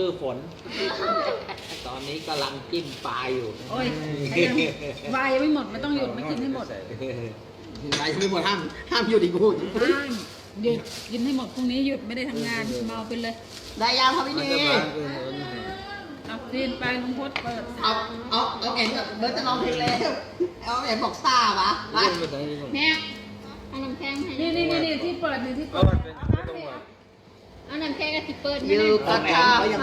ชื่อฝน ตอนนี้กำลังจิ้มปลาอยู่ โอ้ยไอ้ยังวายยังไม่หมดมันต้องหยุดไม่กินให้หมดไปไม่หมดห้ามห้ามหยุดอีกพูดห้ามหยุดกินให้หมดพรุ่งนี้หยุดไม่ได้ทำงานเมาไปเลยได้ยังครับพี่มันนีจะมาคือเอาซีนไปลุงพดเปิดเอาเอาเอาเอ็นกับเบิร์ตจะร้องเพลงแล้วเอาเอ็นบอกซ่าวะไปเล่นไปไหนนี่ก่อนแม่เอาน้ำแข็งให้นี่นี่นี่นี่ที่เปิดนี่ที่ก็เปิด อาน้ำแข็งกับที่เปิดอให้ยู่นะกับข้าอยู่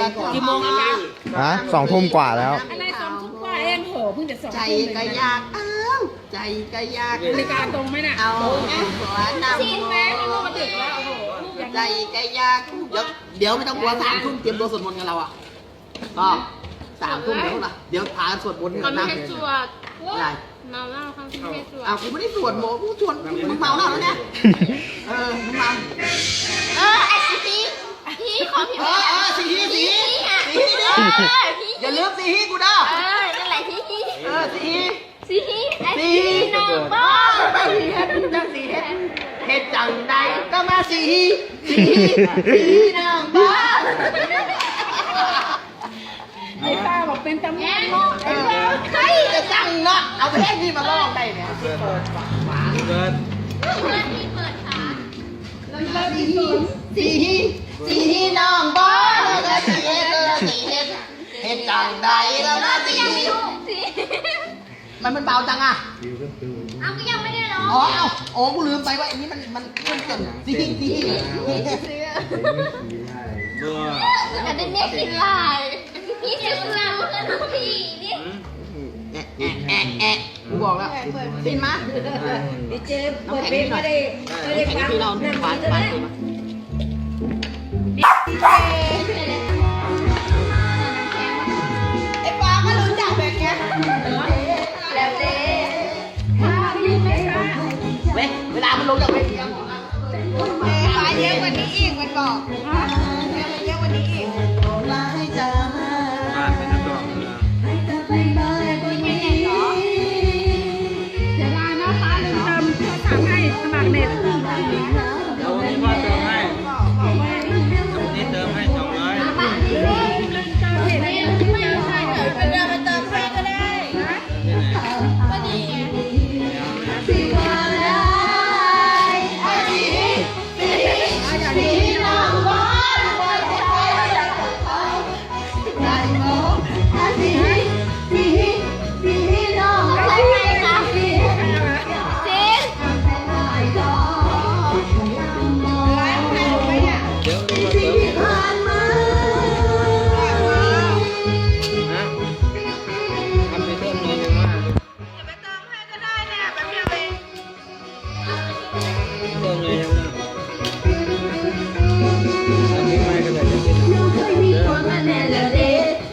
กับกี่โมงแล้วคะฮะสองทุ่มกว่าแล้ว อะไรสองทุ่มกว่าเองโหเพิ่งจะสองใจทุ่มก็เลยอยากอ้าวใจก็อยากนาฬิกาตรงไหมน่ะเอาตรงนะหัวนำซีนแม่ให้ลูกมาดึกแล้วโอ้โหลูกยังใจก็อยากเดี๋ยวเดี๋ยวไม่ต้องกลัวสามทุ่มเตรียมตัวสวดมนต์กันเราอะก็สามทุ่มเดี๋ยวล่ะเดี๋ยวพาสวดมนต์เขากันไม่นะให้สวดอะไร เมาเหล้าเขาไม่ให้สวดอ้าวกูไม่ได้สวดโมกูชวนมึงเมาแล้วแล้วเนี่ยเออมึงเมาเออไอ้สีพีพีของพี่เออเออสีฮีสีฮีพีอะสีฮีดิเออพีอย่าลืมสีฮีกูนะเออนั่นแหละพีพีเออสีฮีสีพีไอ้สีพีน้องบ้าไม่สีเฮ็ดจังสีเฮ็ดเฮ็ดจังใดก็มาสีฮีสีฮีสีฮีนางบ้าไอ้ป้าบอก เป็นตำรแม่วจไอ้เอเจ้าอใครจะจังเนาะเอาเพลงนี้มาร้องได้เนี่ยเกิดเพื่อนที่เปิดขาสีฮีสีฮีสีฮีนางบ้าแล้วก็สีเฮ็ดสีเฮ็ดเฮ็ดจังใดแล้วมาสียังไม่รู้สีมันมันเบาจังอะเอาก็ยังไม่ได้ร้องอ๋อเอาโอ้กูลืมไปว่าอันนี้มันมันมันเกินสีฮีสีฮีเบื่ออันนี้เนี่ยกินลาย พี่เสียงเพื่อนน้องพี่นี่ แอะแอะแอะกูบอกแล้วสินมาดีเจเปิดเพลงไม่ได้ไม่ได้ฟังพี่เรานั่งปาดนี่ปาดได้ไอ้าก็รู้จักแบบเนี้ยแล้วเด้ถ้าพี่ไม่ฟังเว้ยเวลามันลงจากเวทีอะปาเยอะกว่านี้อีกมันบอกเยอะกว่านี้อีก ใ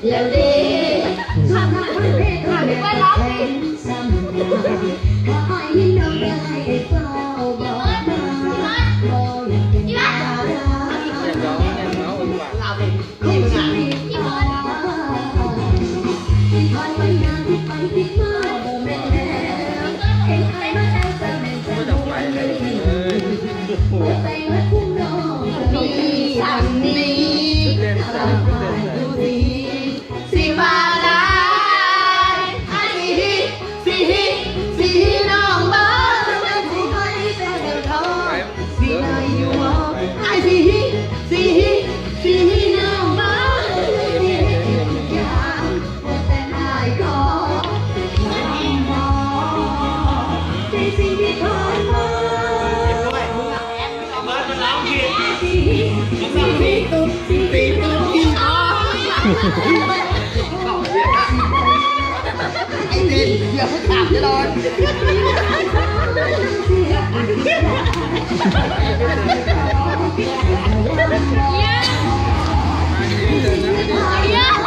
อยากร้องเนี่ยเมาส์ดีกว่า เอาเพลงนี่มึงอ่ะ ไม่ต้องไปเลยเอ้ย สันนี้ ไอเด่นเดี๋ยวถามจะโดนไม่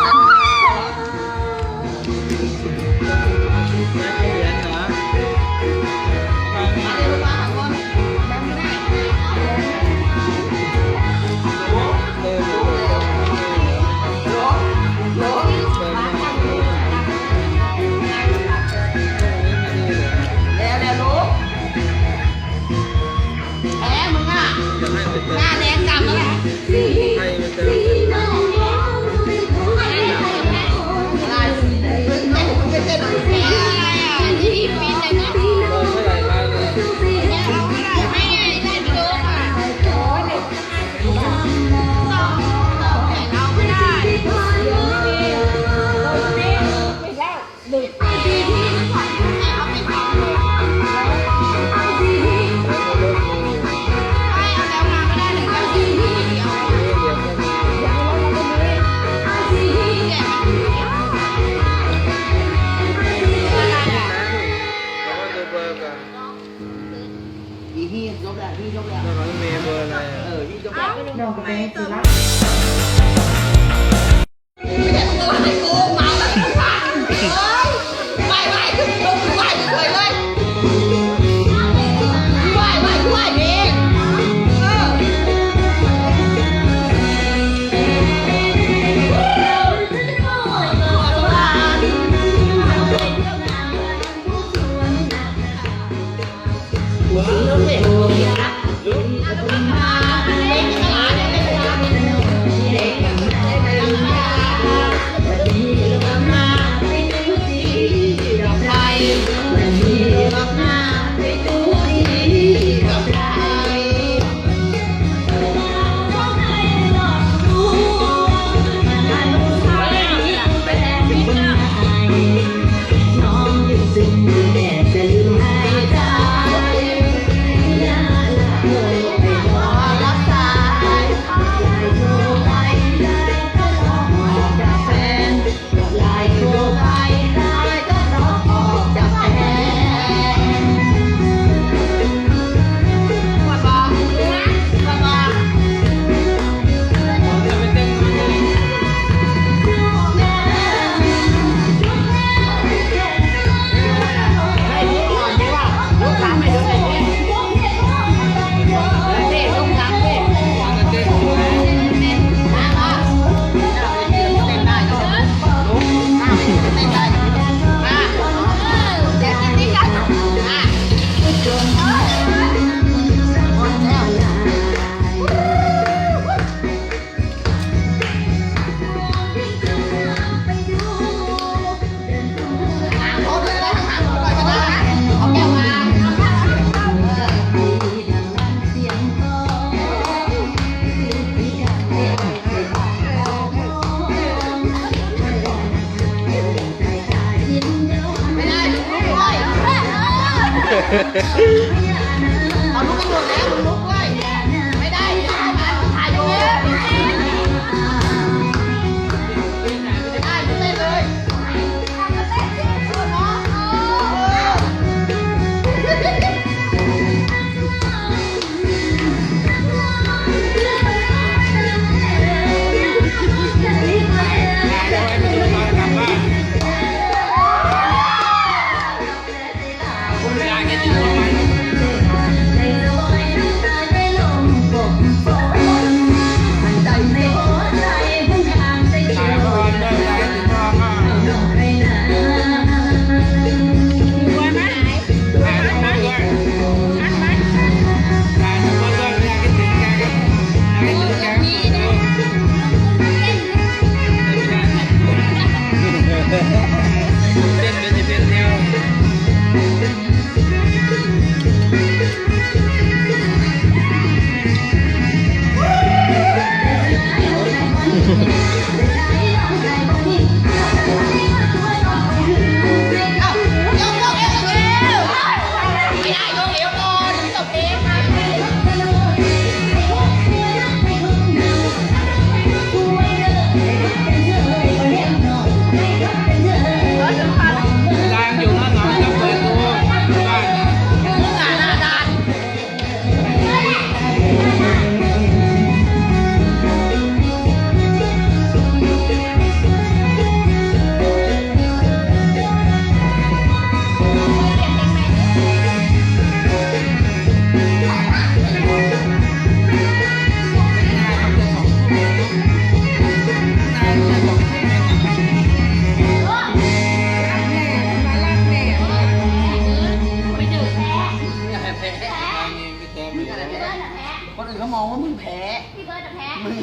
yeah.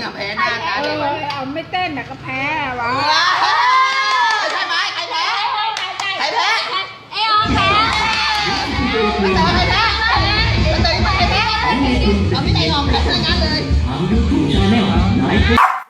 อะแพ้หน้าตาเอเอเอาไม่เต้นน่ะก็แพ้วะใช่ไหมใครแพ้ ใครแพ้มาเจอใครแพ้มาเจอใครแพ้เอาไม่ใจงอมแพ้ทั้งนั้นเลย ถามยูทูบชาแนลไหอ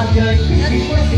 ง่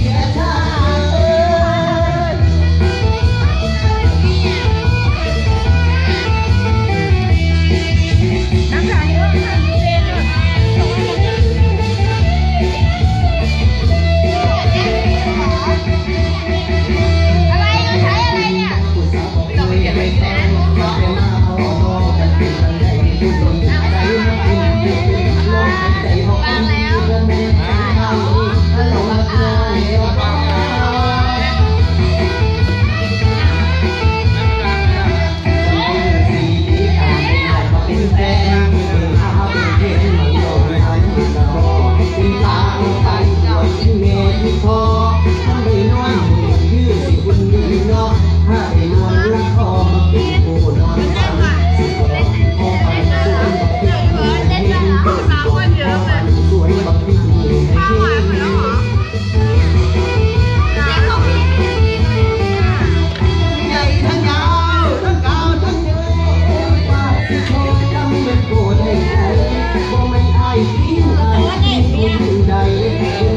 ใ